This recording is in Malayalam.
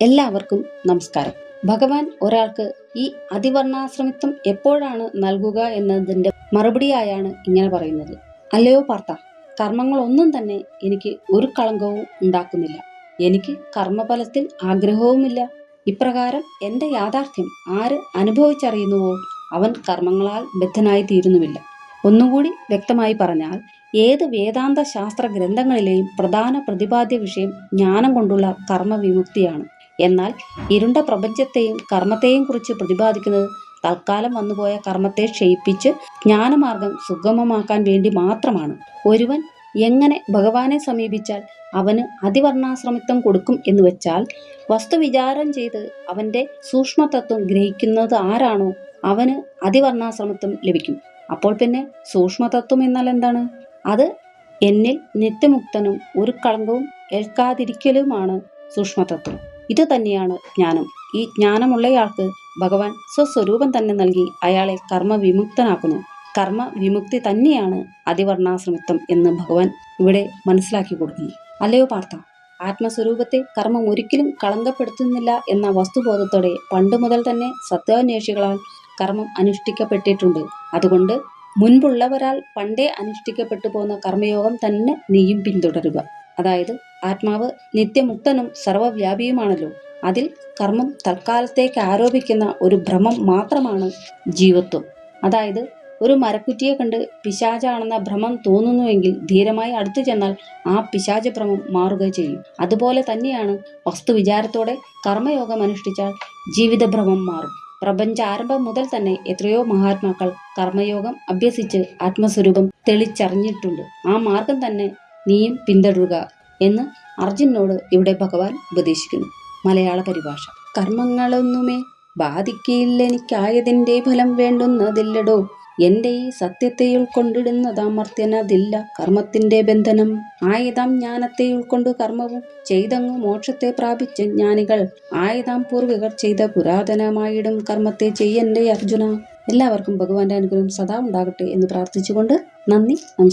എല്ലാവർക്കും നമസ്കാരം. ഭഗവാൻ ഒരാൾക്ക് ഈ അതിവർണാശ്രമിത്വം എപ്പോഴാണ് നൽകുക എന്നതിന്റെ മറുപടിയായാണ് ഇങ്ങനെ പറയുന്നത്. അല്ലയോ പാർത്ത കർമ്മങ്ങളൊന്നും തന്നെ എനിക്ക് ഒരു കളങ്കവും ഉണ്ടാക്കുന്നില്ല. എനിക്ക് കർമ്മഫലത്തിൽ ആഗ്രഹവുമില്ല. ഇപ്രകാരം എന്റെ യാഥാർത്ഥ്യം ആര് അനുഭവിച്ചറിയുന്നുവോ അവൻ കർമ്മങ്ങളാൽ ബദ്ധനായി തീരുന്നുമില്ല ഒന്നുകൂടി വ്യക്തമായി പറഞ്ഞാൽ ഏത് വേദാന്ത ശാസ്ത്ര ഗ്രന്ഥങ്ങളിലെയും പ്രധാന പ്രതിപാദ്യ വിഷയം ജ്ഞാനം കൊണ്ടുള്ള കർമ്മവിമുക്തിയാണ്. എന്നാൽ ഇരുണ്ട പ്രപഞ്ചത്തെയും കർമ്മത്തെയും കുറിച്ച് പ്രതിപാദിക്കുന്നത് തൽക്കാലം വന്നുപോയ കർമ്മത്തെ ക്ഷയിപ്പിച്ച് ജ്ഞാനമാർഗം സുഗമമാക്കാൻ വേണ്ടി മാത്രമാണ്. ഒരുവൻ എങ്ങനെ ഭഗവാനെ സമീപിച്ചാൽ അവന് അതിവർണാശ്രമിത്വം കൊടുക്കും എന്ന് വെച്ചാൽ വസ്തുവിചാരം ചെയ്ത് അവന്റെ സൂക്ഷ്മതത്വം ഗ്രഹിക്കുന്നത് ആരാണോ അവന് അതിവർണാശ്രമത്വം ലഭിക്കും. അപ്പോൾ പിന്നെ സൂക്ഷ്മതത്വം എന്നാൽ എന്താണ്? അത് എന്നിൽ നിത്യമുക്തനും ഒരു കളങ്കവും ഏൽക്കാതിരിക്കലുമാണ് സൂക്ഷ്മതത്വം. ഇത് തന്നെയാണ് ജ്ഞാനം. ഈ ജ്ഞാനമുള്ളയാൾക്ക് ഭഗവാൻ സ്വസ്വരൂപം തന്നെ നൽകി അയാളെ കർമ്മവിമുക്തനാക്കുന്നു. കർമ്മ വിമുക്തി തന്നെയാണ് അതിവർണാശ്രമിത്വം എന്ന് ഭഗവാൻ ഇവിടെ മനസ്സിലാക്കി കൊടുക്കുന്നു. അല്ലയോ പാർത്ഥ? ആത്മസ്വരൂപത്തെ കർമ്മം ഒരിക്കലും കളങ്കപ്പെടുത്തുന്നില്ല എന്ന വസ്തുബോധത്തോടെ പണ്ട് മുതൽ തന്നെ സത്യാന്വേഷികളാൽ കർമ്മം അനുഷ്ഠിക്കപ്പെട്ടിട്ടുണ്ട്. അതുകൊണ്ട് മുൻപുള്ളവരാൽ പണ്ടേ അനുഷ്ഠിക്കപ്പെട്ടു പോകുന്ന കർമ്മയോഗം തന്നെ നീയും പിന്തുടരുക. അതായത് ആത്മാവ് നിത്യമുക്തനും സർവവ്യാപിയുമാണല്ലോ. അതിൽ കർമ്മം തൽക്കാലത്തേക്ക് ആരോപിക്കുന്ന ഒരു ഭ്രമം മാത്രമാണ് ജീവത്വം. അതായത് ഒരു മരക്കുറ്റിയെ കണ്ട് പിശാചാണെന്ന ഭ്രമം തോന്നുന്നുവെങ്കിൽ ധീരമായി അടുത്തു ചെന്നാൽ ആ പിശാച ഭ്രമം മാറുക ചെയ്യും. അതുപോലെ തന്നെയാണ് വസ്തുവിചാരത്തോടെ കർമ്മയോഗം അനുഷ്ഠിച്ചാൽ ജീവിതഭ്രമം മാറും. പ്രപഞ്ച ആരംഭം മുതൽ തന്നെ എത്രയോ മഹാത്മാക്കൾ കർമ്മയോഗം അഭ്യസിച്ച് ആത്മസ്വരൂപം തെളിച്ചറിഞ്ഞിട്ടുണ്ട്. ആ മാർഗം തന്നെ നീയും പിന്തുടരുക എന്ന് അർജുനോട് ഇവിടെ ഭഗവാൻ ഉപദേശിക്കുന്നു. മലയാള പരിഭാഷ. കർമ്മങ്ങളൊന്നുമേ ബാധിക്കില്ലെനിക്കായതിന്റെ ഫലം വേണ്ടുന്നതില്ലടോ. എന്റെ ഈ സത്യത്തെ ഉൾക്കൊണ്ടിടുന്നതാമർത്യനതില്ല കർമ്മത്തിന്റെ ബന്ധനം. ആയതാം ജ്ഞാനത്തെ ഉൾക്കൊണ്ടു കർമ്മവും ചെയ്തങ്ങു മോക്ഷത്തെ പ്രാപിച്ച ജ്ഞാനികൾ. ആയതാം പൂർവികർ ചെയ്ത പുരാതനമായിടും കർമ്മത്തെ ചെയ്യന്റെ അർജുന. എല്ലാവർക്കും ഭഗവാന്റെ അനുഗ്രഹം സദാ ഉണ്ടാകട്ടെ എന്ന് പ്രാർത്ഥിച്ചുകൊണ്ട് നന്ദി നമസ്കാരം.